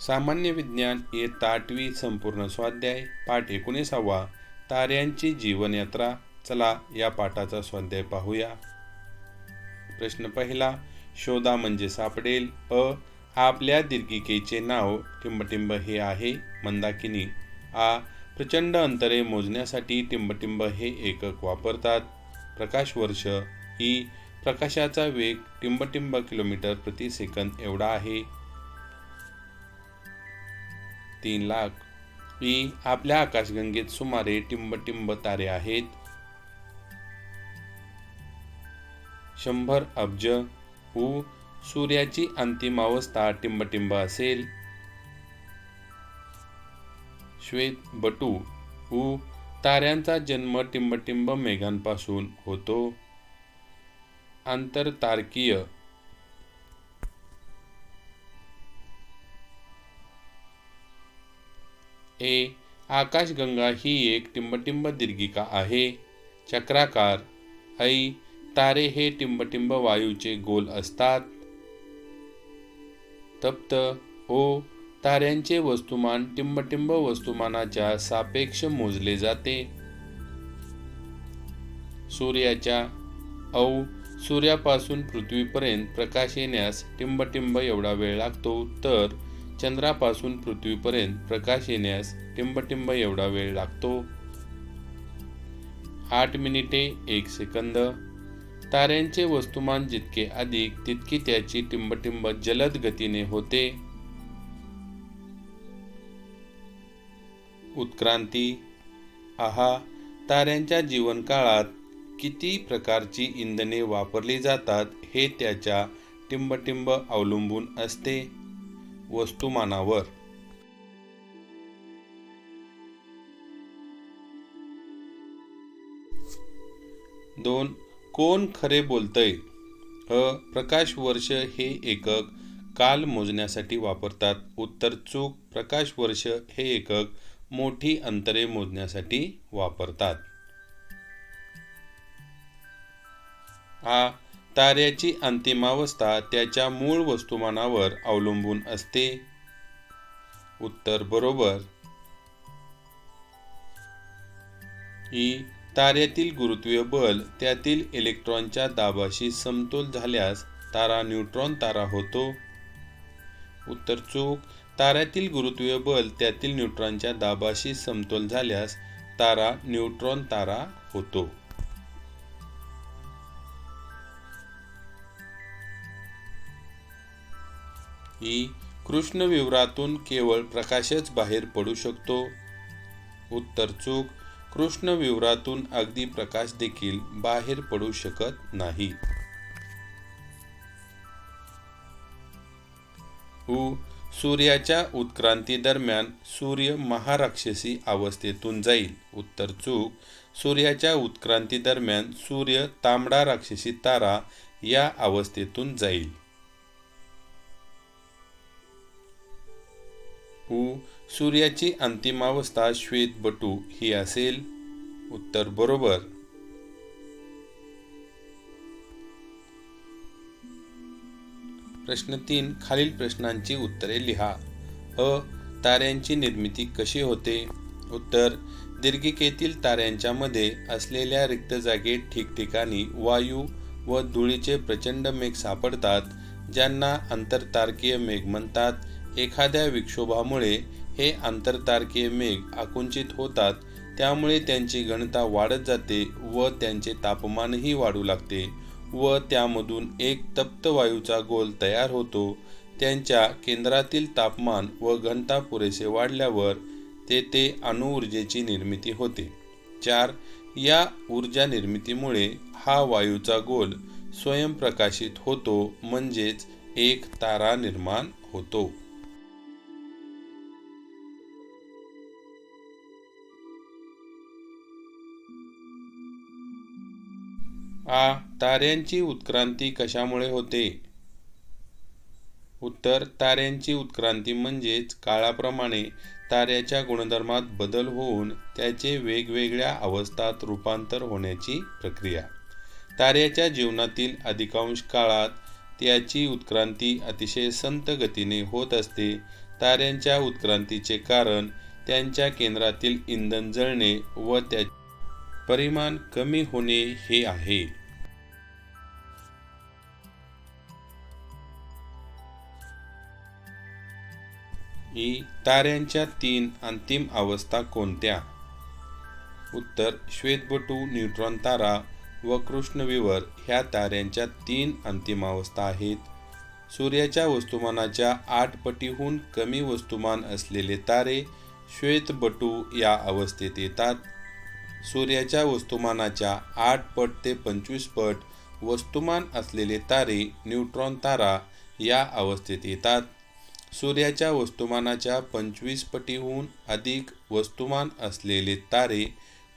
सामान्य विज्ञान इयत्ता आठवी संपूर्ण स्वाध्याय पाठ एकोणीसावा ताऱ्यांची जीवनयात्रा. चला या पाठाचा स्वाध्याय पाहूया. प्रश्न पहिला शोधा म्हणजे सापडेल. अ आपल्या दीर्घिकेचे नाव टिंबटिंब हे आहे मंदाकिनी आ प्रचंड अंतरे मोजण्यासाठी टिंबटिंब हे एकक वापरतात. प्रकाश वर्ष ई प्रकाशाचा वेग टिंबटिंब किलोमीटर प्रति सेकंद एवढा आहे. तीन लाख. ही आपल्या आकाशगंगेत सुमारे टिंबटिंब तारे आहेत. शंभर अब्ज. हू सूर्याची अंतिम अवस्था टिंबटिंब असेल. श्वेत बटू. हू ताऱ्यांचा जन्म टिंबटिंब मेघांपासून होतो. आंतरतारकीय. हे आकाशगंगा ही एक टिंबटिंब दीर्घिका आहे. चक्राकार ऐ तारे हे टिंबटिंब वायूचे गोल असतात. तप्त ओ ताऱ्यांचे वस्तुमान टिंबटिंब वस्तुमानाच्या सापेक्ष मोजले जाते. सूर्याच्या औ सूर्यापासून पृथ्वीपर्यंत प्रकाश येण्यास टिंबटिंब एवढा वेळ लागतो तर चंद्रापासून पृथ्वीपर्यंत प्रकाश येण्यास टिंबटिंब एवढा वेळ लागतो? आठ मिनिटे एक सेकंद. ताऱ्यांचे वस्तुमान जितके अधिक तितकी त्याची टिंबटिंब जलद गतीने होते. उत्क्रांती. आहा ताऱ्यांच्या जीवनकाळात किती प्रकारची इंधने वापरली जातात हे त्याच्या टिंबटिंब अवलंबून असते. वस्तुमानावर. दोन कोण खरे बोलतय? अ प्रकाश वर्ष हे एकक काल मोजण्यासाठी वापरतात. उत्तर चूक प्रकाश वर्ष हे एकक मोठी अंतरे मोजण्यासाठी वापरतात. आ ताऱ्याची अंतिमावस्था त्याच्या मूळ वस्तुमानावर अवलंबून असते. उत्तर बरोबर. ई. ताऱ्यातील गुरुत्वीय बल त्यातील इलेक्ट्रॉनच्या दाबाशी समतोल झाल्यास तारा न्यूट्रॉन तारा होतो. उत्तर चूक. ताऱ्यातील गुरुत्वीय बल त्यातील न्यूट्रॉनच्या दाबाशी समतोल झाल्यास तारा न्यूट्रॉन तारा होतो. ही कृष्णविवरातून केवळ प्रकाशच बाहेर पडू शकतो. उत्तर चूक कृष्णविवरातून अगदी प्रकाश देखील बाहेर पडू शकत नाही. उ सूर्याच्या उत्क्रांती दरम्यान सूर्य महाराक्षसी अवस्थेतून जाईल. उत्तर चूक सूर्याच्या उत्क्रांती दरम्यान सूर्य तांबडा राक्षसी तारा या अवस्थेतून जाईल. उ सूर्याची अंतिमावस्था श्वेत बटू ही असेल. उत्तर बरोबर. प्रश्न तीन खालील प्रश्नांची उत्तरे लिहा. अ ताऱ्यांची निर्मिती कशी होते? उत्तर दीर्घिकेतील ताऱ्यांच्या मध्ये असलेल्या रिक्त जागेत ठिकठिकाणी वायू व धुळीचे प्रचंड मेघ सापडतात ज्यांना आंतरतारकीय मेघ म्हणतात. एखाद्या विक्षोभामुळे हे आंतरतारकीय मेघ आकुंचित होतात त्यामुळे त्यांची घनता वाढत जाते व त्यांचे तापमानही वाढू लागते व त्यामधून एक तप्त वायूचा गोल तयार होतो. त्यांच्या केंद्रातील तापमान व घनता पुरेसे वाढल्यावर तेथे अणुऊर्जेची निर्मिती होते. चार या ऊर्जा निर्मितीमुळे हा वायूचा गोल स्वयंप्रकाशित होतो म्हणजेच एक तारा निर्माण होतो. आ ताऱ्यांची उत्क्रांती कशामुळे होते? उत्तर ताऱ्यांची उत्क्रांती म्हणजेच काळाप्रमाणे ताऱ्याच्या गुणधर्मात बदल होऊन त्याचे वेगवेगळ्या अवस्थात रूपांतर होण्याची प्रक्रिया. ताऱ्याच्या जीवनातील अधिकांश काळात त्याची उत्क्रांती अतिशय संत गतीने होत असते. ताऱ्यांच्या उत्क्रांतीचे कारण त्यांच्या केंद्रातील इंधन जळणे व त्या परिमाण कमी होणे हे आहे. ई ताऱ्यांच्या तीन अंतिम अवस्था कोणत्या? उत्तर श्वेतबटू न्यूट्रॉन तारा व कृष्णविवर ह्या ताऱ्यांच्या तीन अंतिम अवस्था आहेत. सूर्याच्या वस्तुमानाच्या आठ पटीहून कमी वस्तुमान असलेले तारे श्वेतबटू या अवस्थेत येतात. सूर्याच्या वस्तुमानाच्या आठ पट ते पंचवीस पट वस्तुमान असलेले तारे न्यूट्रॉन तारा या अवस्थेत येतात. सूर्याच्या वस्तुमानाच्या पंचवीस पटीहून अधिक वस्तुमान असलेले तारे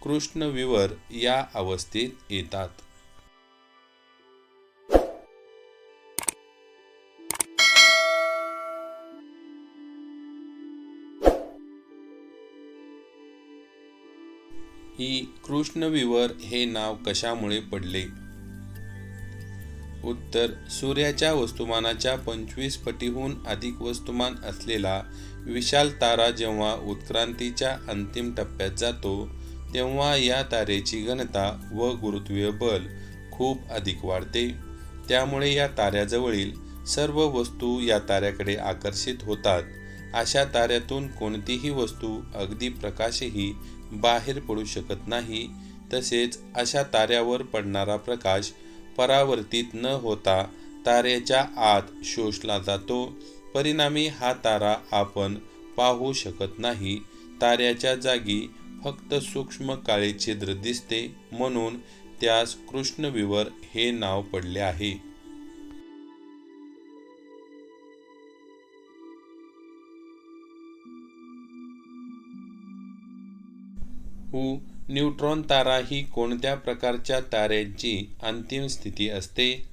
कृष्णविवर या अवस्थेत येतात. ही कृष्णविवर हे नाव कशामुळे पडले? उत्तर सूर्याच्या वस्तुमानाच्या पंचवीस पटीहून अधिक वस्तुमान असलेला विशाल तारा जेव्हा उत्क्रांतीच्या अंतिम टप्प्यात जातो तेव्हा या तारेची घनता व गुरुत्वीय बल खूप अधिक वाढते. त्यामुळे या ताऱ्याजवळील सर्व वस्तू या ताऱ्याकडे आकर्षित होतात. अशा ताऱ्यातून कोणतीही वस्तू अगदी प्रकाशही बाहेर पडू शकत नाही. तसेच अशा ताऱ्यावर पडणारा प्रकाश परावर्तित न होता ताऱ्याच्या आत शोषला जातो. परिणामी हा तारा आपण पाहू शकत नाही. ताऱ्याच्या जागी फक्त सूक्ष्म काळे छिद्र दिसते. म्हणून त्यास कृष्णविवर हे नाव पडले आहे. हु न्यूट्रॉन तारा ही कोणत्या प्रकारच्या ताऱ्यांची अंतिम स्थिती असते?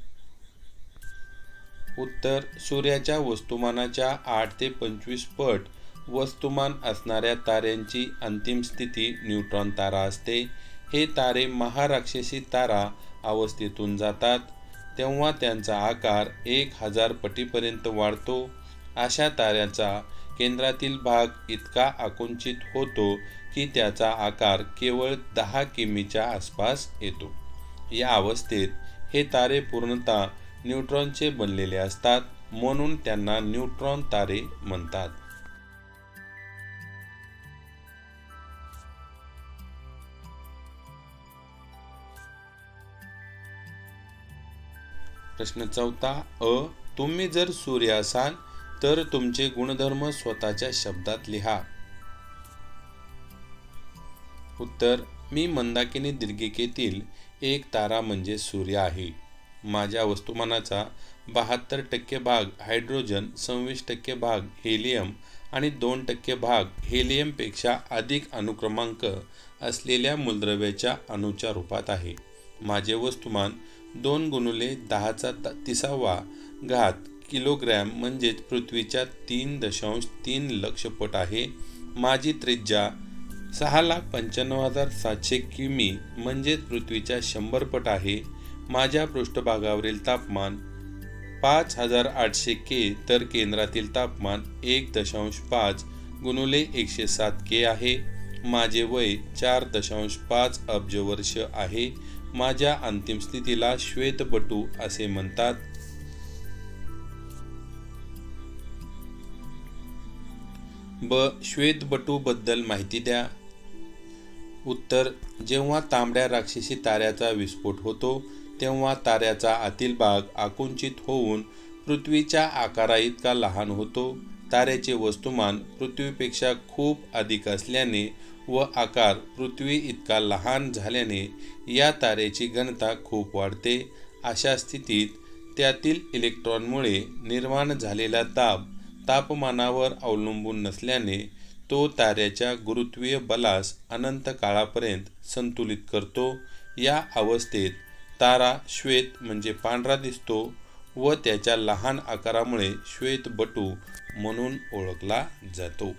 उत्तर सूर्याच्या वस्तुमानाच्या आठ ते पंचवीस पट वस्तुमान असणाऱ्या ताऱ्यांची अंतिम स्थिती न्यूट्रॉन तारा असते. हे तारे महाराक्षसी तारा अवस्थेतून जातात. तेव्हा त्यांचा आकार एक हजार पटीपर्यंत वाढतो. अशा ताऱ्याचा केंद्रातील भाग इतका आकुंचित होतो की त्याचा आकार केवळ दहा किमीच्या आसपास येतो. या अवस्थेत हे तारे पूर्णतः न्यूट्रॉनचे बनलेले असतात म्हणून त्यांना न्यूट्रॉन तारे म्हणतात. प्रश्न चौथा अ तुम्ही जर सूर्य असाल तर तुमचे गुणधर्म स्वतःच्या शब्दात लिहा. उत्तर मी मंदाकिनी दीर्घिकेतील एक तारा म्हणजे सूर्य आहे. माझ्या वस्तुमानाचा बहात्तर टक्के भाग हायड्रोजन सव्वीस टक्के भाग हेलियम आणि दोन टक्के भाग हेलियमपेक्षा अधिक अनुक्रमांक असलेल्या मूलद्रव्याच्या अणूच्या रूपात आहे. माझे वस्तुमान दोन गुणुले दहाचा तिसावा घात किलोग्रॅम म्हणजेच पृथ्वीच्या तीन दशांश तीन लक्ष पट आहे. माझी त्रिज्या सहा लाख पंच्याण्णव हजार सातशे किमी म्हणजेच पृथ्वीच्या शंभर पट आहे. माझ्या पृष्ठभागावरील तापमान पाच हजार आठशे के तर केंद्रातील तापमान एक दशांश पाच गुणुले एकशे सात के आहे. माझे वय चार दशांश पाच अब्ज वर्ष आहे. माझ्या अंतिम स्थितीला श्वेतबटू असे म्हणतात. ब श्वेतबटूबद्दल माहिती द्या. उत्तर जेव्हा तांबड्या राक्षसी ताऱ्याचा विस्फोट होतो तेव्हा ताऱ्याचा आतील भाग आकुंचित होऊन पृथ्वीच्या आकारा इतका लहान होतो. ताऱ्याचे वस्तुमान पृथ्वीपेक्षा खूप अधिक असल्याने व आकार पृथ्वी इतका लहान झाल्याने या ताऱ्याची घनता खूप वाढते. अशा स्थितीत त्यातील इलेक्ट्रॉनमुळे निर्माण झालेला ताप तापमानावर अवलंबून नसल्याने तो ताऱ्याच्या गुरुत्वीय बलास अनंत काळापर्यंत संतुलित करतो. या अवस्थेत तारा श्वेत म्हणजे पांढरा दिसतो व त्याच्या लहान आकारामुळे श्वेतबटू म्हणून ओळखला जातो.